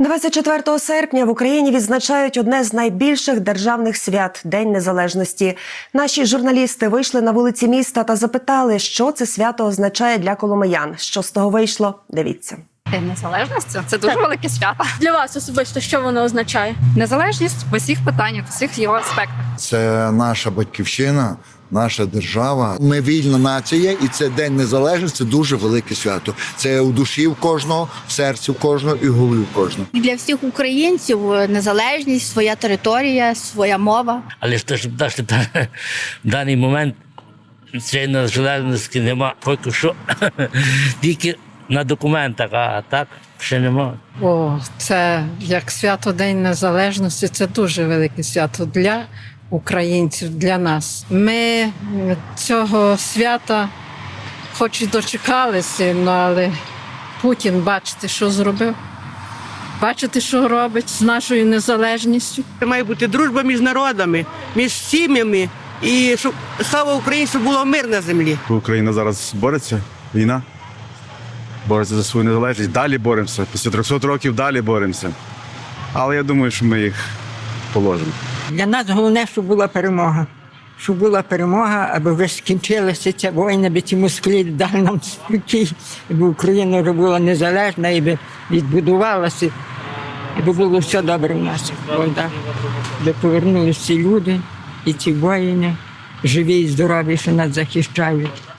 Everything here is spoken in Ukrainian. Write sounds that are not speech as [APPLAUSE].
24 серпня в Україні відзначають одне з найбільших державних свят День Незалежності. Наші журналісти вийшли на вулиці міста та запитали, що це свято означає для коломиян. Що з того вийшло? Дивіться. День незалежності це дуже велике свято. Для вас особисто що воно означає? Незалежність в усіх питаннях, в усіх його аспектах. Це наша батьківщина, наша держава. Ми вільна нація, і це День Незалежності дуже велике свято. Це у душі в кожного, в серці в кожного і в голові в кожного. І для всіх українців е, незалежність, своя територія, своя мова. Але ж те, щоб та, в даний момент цієї незалежності нема. Поки що [LAUGHS] тільки на документах, а так ще нема. О, це як свято День Незалежності, це дуже велике свято для українців, для нас. Ми е, цього свята хоч і дочекалися, ну, але Путін, бачите, що зробив. Бачите, що робить з нашою незалежністю. Має бути дружба між народами, між сім'ями, і щоб слава Україні, щоб було мир на землі. Україна зараз бореться, війна. Бореться за свою незалежність. Далі боремося. Після 300 років далі боремося. Але я думаю, що ми їх положимо. Для нас головне, щоб була перемога. Щоб була перемога, аби вже скінчилася ця війна, аби ці москалі дали нам спокій, аби Україна вже була незалежна, і відбудувалася, і було все добре в нас. Аби повернулися ці люди і ці воїни, живі і здорові, що нас захищають.